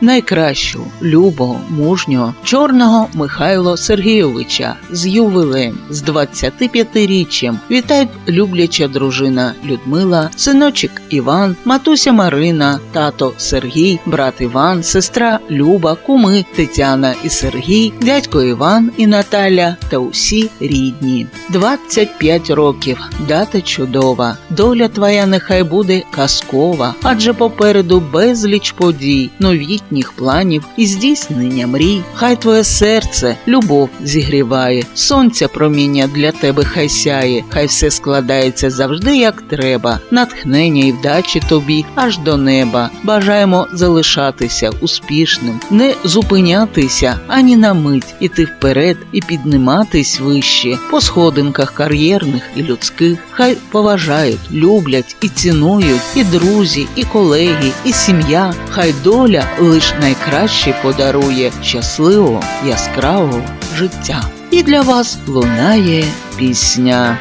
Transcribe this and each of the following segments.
найкращу, любого, мужнього, чорного Михайло Сергійовича з ювілеєм з 25-річчям. Вітають любляча дружина Людмила, синочок Іван, матуся Марина, тато Сергій, брат Іван, сестра Люба, куми Тетяна і Сергій, дядько Іван і Наталя та усі рідні. 25 років, дата чудова, доля твоя нехай буде казкова, адже попереду безліч подій, новітніх планів і здійснення мрій. Хай твоє серце любов зігріває, сонця проміння для тебе хай сяє, хай все складається завжди як треба, натхнення і вдачі тобі аж до неба. Бажаємо залишатися успішним, не зупинятися ані на мить, іти вперед і підніматись вище по сходинках кар'єрних і людських. Хай поважають, люблять і цінують і друзі, і колеги, і сім'я. Хай доля лиш найкраще подарує щасливого, яскравого життя. І для вас лунає пісня.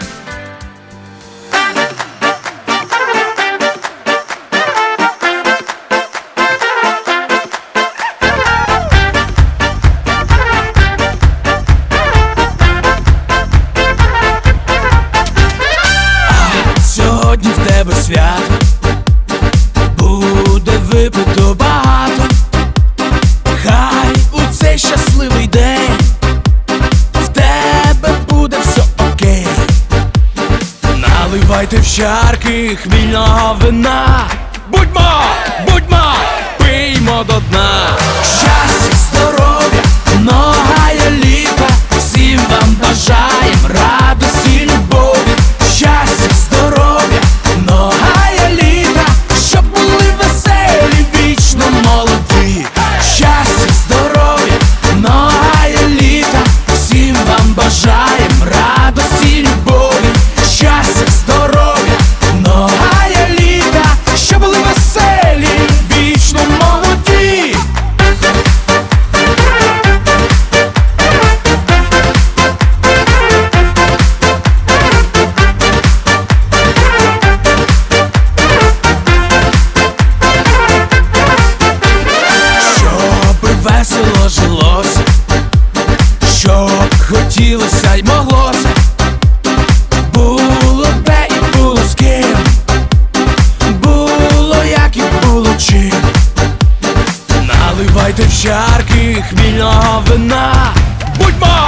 Сьогодні в тебе свято буде випито багато, Наливайте в чарки хмільного вина. Будьмо, весело жилося, щоб хотілося й моглося, було де і було з ким, було як і було чим. Наливайте в чарки хмільного вина. Будьмо,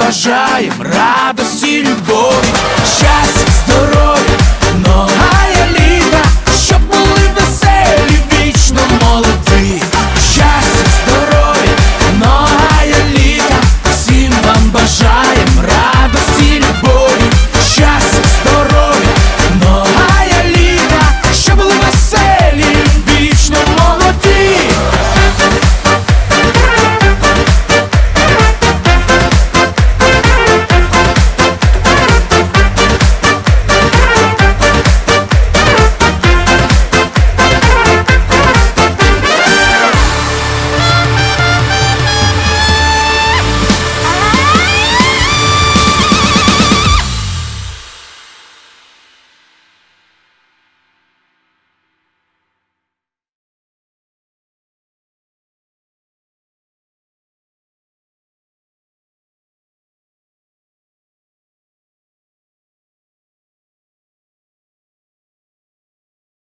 бажаєм радості, любові, щастя, здоров'я.